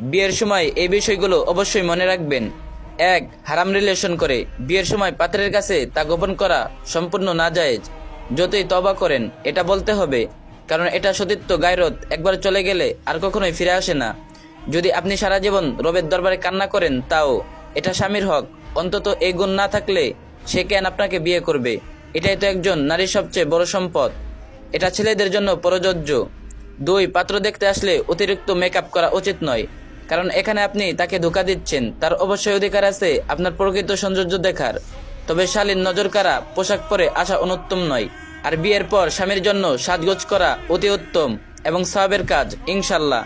বিয়ের সময় এই বিষয়গুলো অবশ্যই মনে রাখবেন। এক, হারাম রিলেশন করে। বিয়ের সময় পাত্রের কাছে তা গোপন করা সম্পূর্ণ নাজায়েজ। যতই তবা করেন, এটা বলতে হবে, কারণ এটা সতীত্ব গায়রত। একবার চলে গেলে আর কখনোই ফিরে আসে না। যদি আপনি সারা জীবন রবের দরবারে কান্না করেন, তাও এটা স্বামীর হক। অন্তত এই গুণ না থাকলে সে কেন আপনাকে বিয়ে করবে? এটাই তো একজন নারীর সবচেয়ে বড় সম্পদ। এটা ছেলেদের জন্য প্রযোজ্য। দুই, পাত্র দেখতে আসলে অতিরিক্ত মেকআপ করা উচিত নয়। কারণ এখানে আপনি তাকে ধোকা দিচ্ছেন। তার অবশ্যই অধিকার আছে, আপনার প্রকৃত সৌন্দর্য দেখার। তবে শালীন নজর কারা পোশাক পরে আসা অনুত্তম নয়। আর বিয়ের পর স্বামীর জন্য সাজগোজ করা অতি উত্তম এবং সাহাবের কাজ ইনশাল্লাহ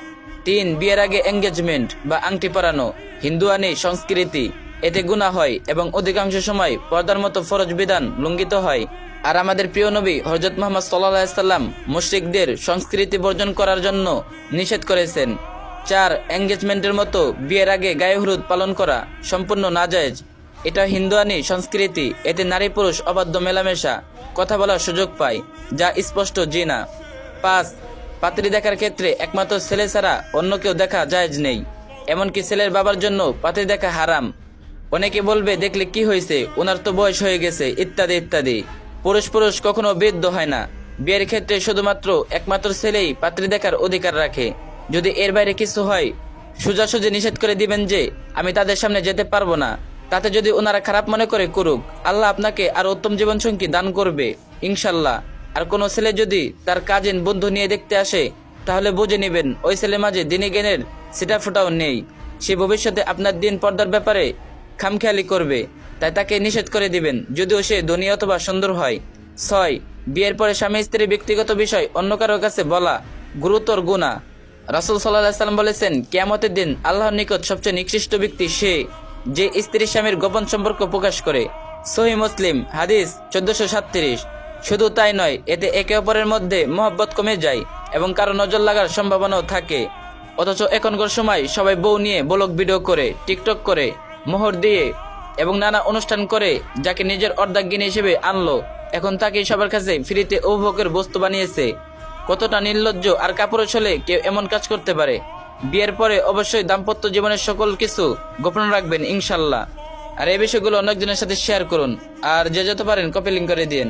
তিন, বিয়ের আগে এঙ্গেজমেন্ট বা আংটি পরানো, হিন্দুয়ানি সংস্কৃতি, এতে গুণা হয় এবং অধিকাংশ সময় পর্দার মতো ফরজ বিধান লঙ্ঘিত হয়। আর আমাদের প্রিয় নবী হজরত মোহাম্মদ সাল্লাহ সাল্লাম মুশ্রিকদের সংস্কৃতি বর্জন করার জন্য নিষেধ করেছেন। চার এঙ্গেজমেন্টের মতো বিয়ের আগে গায়ে হলুদ পালন করা সম্পূর্ণ নাজায়েজ। এটা হিন্দুয়ানি সংস্কৃতি, এতে নারী পুরুষ অবাধ্য মেলামেশা, কথা বলার সুযোগ পায়, যা স্পষ্ট জিনা পাঁচ, পাত্রী দেখার ক্ষেত্রে একমাত্র ছেলে ছাড়া অন্য কেউ দেখা জায়েজ নেই। এমনকি ছেলের বাবার জন্য পাত্রী দেখা হারাম। অনেকে বলবে, দেখলে কি হয়েছে? ওনার তো বয়স হয়ে গেছে। ইত্যাদি ইত্যাদি। পুরুষ পুরুষ কখনো বৃদ্ধ হয় না। বিয়ের ক্ষেত্রে শুধুমাত্র একমাত্র ছেলেই পাত্রী দেখার অধিকার রাখে। যদি এর বাইরে কিছু হয়, সোজাসুজি নিষেধ করে দিবেন যে, আমি তাদের সামনে যেতে পারব না। তাতে যদি ওনারা খারাপ মনে করে করুক, আল্লাহ আপনাকে আর উত্তম জীবনসঙ্গী দান করবে, ইনশাল্লাহ। আর কোনো ছেলে যদি তার কাজিন, বন্ধু নিয়ে দেখতে আসে, তাহলে বুঝে নেবেন, ওই ছেলে মাঝে দিনে জ্ঞানের সিটা ফোটাও নেই। সে ভবিষ্যতে আপনার দিন পর্দার ব্যাপারে খামখেয়ালি করবে। তাই তাকে নিষেধ করে দিবেন, যদিও সে ধনী অথবা সুন্দর হয়। ছয়, বিয়ের পরে স্বামী স্ত্রীর ব্যক্তিগত বিষয় অন্য কারোর কাছে বলা গুরুতর গুণা রাসুল সাল্লাম বলেছেন, কেয়ামতের দিন আল্লাহর নিকট সবচেয়ে নিকৃষ্ট ব্যক্তি সে যে স্ত্রী স্বামীর গোপন সম্পর্ক প্রকাশ করে। সহি মুসলিম, হাদিস চোদ্দশো সাতত্রিশ। শুধু তাই নয়, এতে একে অপরের মধ্যে মহব্বত কমে যায় এবং কারও নজর লাগার সম্ভাবনাও থাকে। অথচ এখনকার সময় সবাই বউ নিয়ে বলক ভিডিও করে, টিকটক করে, মোহর দিয়ে এবং নানা অনুষ্ঠান করে, যাকে নিজের অর্ধাঙ্গিনী হিসেবে আনলো। এখন তাকে সবার কাছে ফ্রিতে উপভোগের বস্তু বানিয়েছে। কতটা নির্লজ্জ আর কাপড়ের ছলে কেউ এমন কাজ করতে পারে? বিয়ের পরে অবশ্যই দাম্পত্য জীবনের সকল কিছু গোপন রাখবেন, ইনশাল্লাহ। আর এই বিষয়গুলো অনেকজনের সাথে শেয়ার করুন। আর যে যত পারেন কপি লিঙ্ক করে দিন